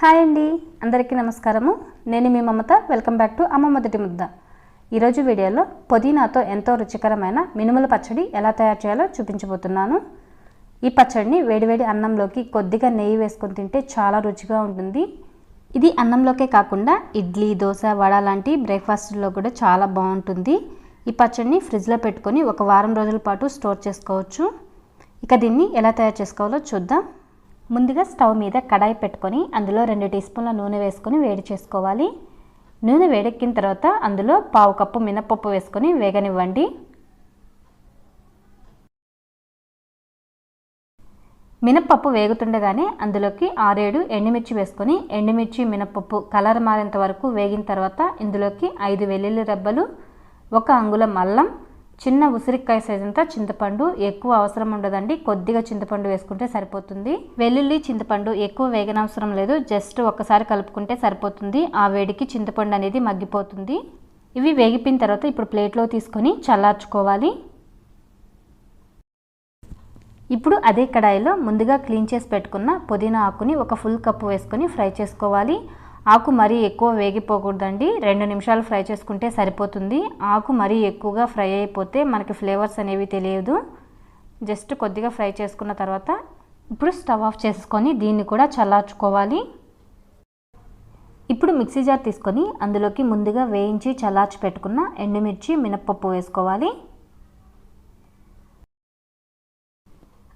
Hi అండి. అందరికీ నమస్కారము. నేను మీ మమత. వెల్కమ్ బ్యాక్ టు అమ్మ మొదటి ముద్ద. ఈరోజు వీడియోలో పుదీనాతో ఎంతో రుచికరమైన మినుముల పచ్చడి ఎలా తయారు చేయాలో చూపించబోతున్నాను. ఈ పచ్చడిని వేడివేడి అన్నంలోకి కొద్దిగా నెయ్యి వేసుకొని తింటే చాలా రుచిగా ఉంటుంది. ఇది అన్నంలోకే కాకుండా ఇడ్లీ దోశ వడ లాంటి బ్రేక్ఫాస్ట్లో కూడా చాలా బాగుంటుంది. ఈ పచ్చడిని ఫ్రిడ్జ్లో పెట్టుకొని ఒక వారం రోజుల పాటు స్టోర్ చేసుకోవచ్చు. ఇక దీన్ని ఎలా తయారు చేసుకోవాలో చూద్దాం. ముందుగా స్టవ్ మీద కడాయి పెట్టుకొని అందులో రెండు టీ స్పూన్ల నూనె వేసుకొని వేడి చేసుకోవాలి. నూనె వేడెక్కిన తర్వాత అందులో పావు కప్పు మినపప్పు వేసుకొని వేగనివ్వండి. మినపప్పు వేగుతుండగానే అందులోకి ఆరేడు ఎండుమిర్చి వేసుకొని ఎండుమిర్చి మినపప్పు కలర్ మారేంత వరకు వేగిన తర్వాత ఇందులోకి ఐదు వెల్లుల్లి రెబ్బలు ఒక అంగుళం అల్లం చిన్న ఉసిరికాయ సైజంతా చింతపండు ఎక్కువ అవసరం ఉండదండి. కొద్దిగా చింతపండు వేసుకుంటే సరిపోతుంది. వెల్లుల్లి చింతపండు ఎక్కువ వేగనవసరం లేదు. జస్ట్ ఒక్కసారి కలుపుకుంటే సరిపోతుంది. ఆ వేడికి చింతపండు అనేది మగ్గిపోతుంది. ఇవి వేగిపోయిన తర్వాత ఇప్పుడు ప్లేట్లో తీసుకొని చల్లార్చుకోవాలి. ఇప్పుడు అదే కడాయిలో ముందుగా క్లీన్ చేసి పెట్టుకున్న పుదీనా ఆకుని ఒక ఫుల్ కప్పు వేసుకొని ఫ్రై చేసుకోవాలి. ఆకు మరీ ఎక్కువ వేగిపోకూడదండి. రెండు నిమిషాలు ఫ్రై చేసుకుంటే సరిపోతుంది. ఆకు మరీ ఎక్కువగా ఫ్రై అయిపోతే మనకి ఫ్లేవర్స్ అనేవి తెలియదు. జస్ట్ కొద్దిగా ఫ్రై చేసుకున్న తర్వాత ఇప్పుడు స్టవ్ ఆఫ్ చేసుకొని దీన్ని కూడా చల్లార్చుకోవాలి. ఇప్పుడు మిక్సీ జార్ తీసుకొని అందులోకి ముందుగా వేయించి చల్లార్చి పెట్టుకున్న ఎండుమిర్చి మినప్పప్పు వేసుకోవాలి.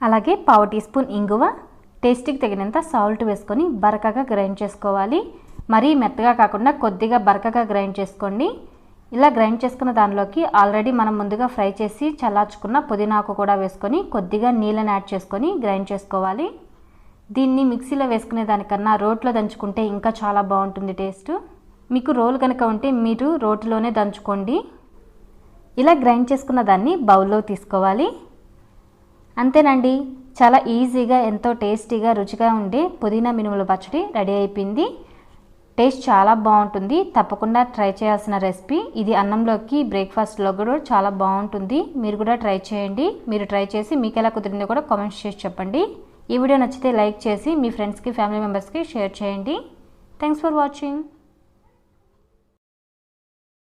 అలాగే పావు టీ స్పూన్ ఇంగువ టేస్ట్కి తగినంత సాల్ట్ వేసుకొని బరకగా గ్రైండ్ చేసుకోవాలి. మరీ మెత్తగా కాకుండా కొద్దిగా బరకగా గ్రైండ్ చేసుకోండి. ఇలా గ్రైండ్ చేసుకున్న దానిలోకి ఆల్రెడీ మనం ముందుగా ఫ్రై చేసి చల్లార్చుకున్న పుదీనాకు కూడా వేసుకొని కొద్దిగా నీళ్ళని యాడ్ చేసుకొని గ్రైండ్ చేసుకోవాలి. దీన్ని మిక్సీలో వేసుకునే దానికన్నా రోట్లో దంచుకుంటే ఇంకా చాలా బాగుంటుంది టేస్ట్. మీకు రోల్ కనుక ఉంటే మీరు రోటిలోనే దంచుకోండి. ఇలా గ్రైండ్ చేసుకున్న దాన్ని బౌల్లో తీసుకోవాలి. అంతేనండి చాలా ఈజీగా ఎంతో టేస్టీగా రుచిగా ఉండే పుదీనా మినుముల పచ్చడి రెడీ అయిపోయింది. టేస్ట్ చాలా బాగుంటుంది. తప్పకుండా ట్రై చేయాల్సిన రెసిపీ. ఇది అన్నంలోకి బ్రేక్ఫాస్ట్లో కూడా చాలా బాగుంటుంది. మీరు కూడా ట్రై చేయండి. మీరు ట్రై చేసి మీకు ఎలా కుదిరిందో కూడా కామెంట్స్ చేసి చెప్పండి. ఈ వీడియో నచ్చితే లైక్ చేసి మీ ఫ్రెండ్స్కి ఫ్యామిలీ మెంబర్స్కి షేర్ చేయండి. Thanks for watching.